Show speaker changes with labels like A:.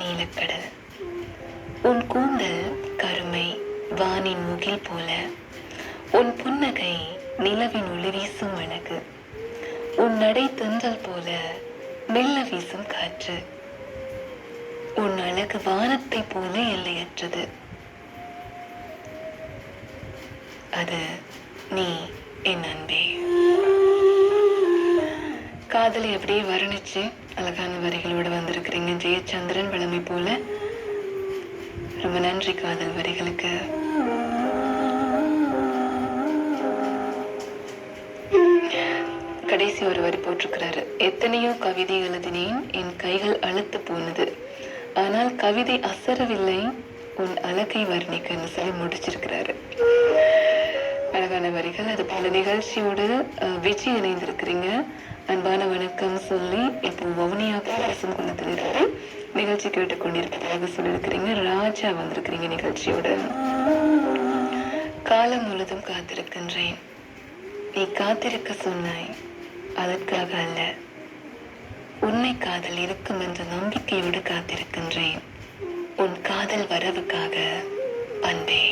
A: நீலக்கடல். உன் கூந்தல் கருமை வானின் முகில் போல உன் புன்னகை நிலவின் ஒளி வீசும் அழகு உன் நடை தென்றல் போல மெல்ல வீசும் காற்று உன் அழகு வானத்தை போல எல்லையற்றது. அது நீ என் அன்பே. காதலை அப்படியே வர்ணிச்சு? அழகான வரிகளோடு வந்திருக்கிறீங்க. ஜெயச்சந்திரன் வளமை போல. ரொம்ப நன்றி காதல் வரிகளுக்கு. கடைசி ஒரு வரி போட்டிருக்கிறாரு. எத்தனையோ கவிதை எழுதினேன் என் கைகள் அழுத்து போனது. ஆனால் கவிதை அசரவில்லை உன் அழகை வர்ணிக்கன்னு சொல்லி முடிச்சிருக்கிறாரு. அழகான வரிகள் அது போல நிகழ்ச்சியோடு அஹ், விஜய் இணைந்திருக்கிறீங்க அன்பான வணக்கம் சொல்லி இப்போ வவுனியா பேசும் குணத்திலிருந்து நிகழ்ச்சி கேட்டுக்கொண்டிருப்பதாக சொல்லியிருக்கிறீங்க. ராஜா வந்திருக்கிறீங்க நிகழ்ச்சியோட. காலம் முழுதும் காத்திருக்கின்றேன். நீ காத்திருக்க சொன்னாய். அதற்காக அல்ல. உன்னை காதல் இருக்கும் என்ற நம்பிக்கையோடு காத்திருக்கின்றேன். உன் காதல் வரவுக்காக அன்பே.